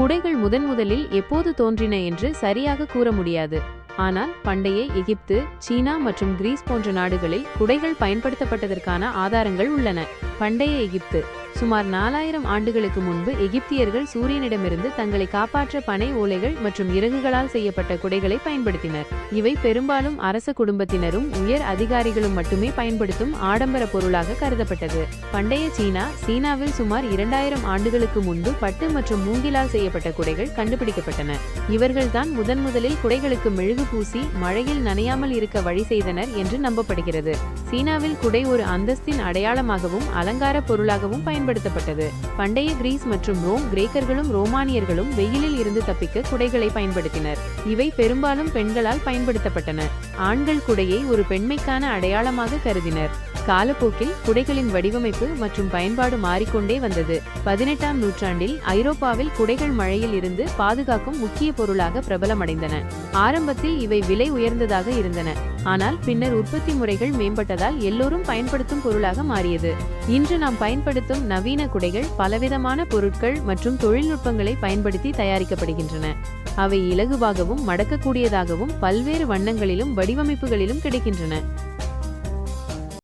குடைகள் முதன் முதலில் எப்போது தோன்றின என்று சரியாக கூற முடியாது. ஆனால் பண்டைய எகிப்து சீனா மற்றும் கிரீஸ் போன்ற நாடுகளில் குடைகள் பயன்படுத்தப்பட்டதற்கான ஆதாரங்கள் உள்ளன. பண்டைய எகிப்து சுமார் நாலாயிரம் ஆண்டுகளுக்கு முன்பு எகிப்தியர்கள் சூரியனிடமிருந்து தங்களை காப்பாற்ற பனை ஓலைகள் மற்றும் இறகுகளால் செய்யப்பட்ட குடைகளை பயன்படுத்தினர். இவை பெரும்பாலும் அரச குடும்பத்தினரும் உயர் அதிகாரிகளும் மட்டுமே பயன்படுத்தும் ஆடம்பர பொருளாக கருதப்பட்டது. பண்டைய சீனா சீனாவில் சுமார் இரண்டாயிரம் ஆண்டுகளுக்கு முன்பு பட்டு மற்றும் மூங்கிலால் செய்யப்பட்ட குடைகள் கண்டுபிடிக்கப்பட்டன. இவர்கள்தான் முதன் முதலில் குடைகளுக்கு மெழுகு பூசி மழையில் நனையாமல் இருக்க வழி செய்தனர் என்று நம்பப்படுகிறது. சீனாவில் குடை ஒரு அந்தஸ்தின் அடையாளமாகவும் அலங்கார பொருளாகவும் பயன்படுத்தப்பட்டது. பண்டைய கிரீஸ் மற்றும் ரோம் கிரேக்கர்களும் ரோமானியர்களும் வெயிலில் இருந்து தப்பிக்க குடைகளை பயன்படுத்தினர். இவை பெரும்பாலும் பெண்களால் பயன்படுத்தப்பட்டன. ஆண்கள் குடையை ஒரு பெண்மைக்கான அடையாளமாக கருதினர். காலப்போக்கில் குடைகளின் வடிவமைப்பு மற்றும் பயன்பாடு மாறிக்கொண்டே வந்தது. பதினெட்டாம் நூற்றாண்டில் ஐரோப்பாவில் குடைகள் மழையில் இருந்து பாதுகாக்கும் முக்கிய பொருளாக பிரபலமடைந்தன. ஆரம்பத்தில் இவை விலை உயர்ந்ததாக இருந்தன. ஆனால் பின்னர் உற்பத்தி முறைகள் மேம்பட்டதால் எல்லோரும் பயன்படுத்தும் பொருளாக மாறியது. இன்று நாம் பயன்படுத்தும் நவீன குடைகள் பலவிதமான பொருட்கள் மற்றும் தொழில்நுட்பங்களை பயன்படுத்தி தயாரிக்கப்படுகின்றன. அவை இலகுவாகவும் மடக்கக்கூடியதாகவும் பல்வேறு வண்ணங்களிலும் வடிவமைப்புகளிலும் கிடைக்கின்றன.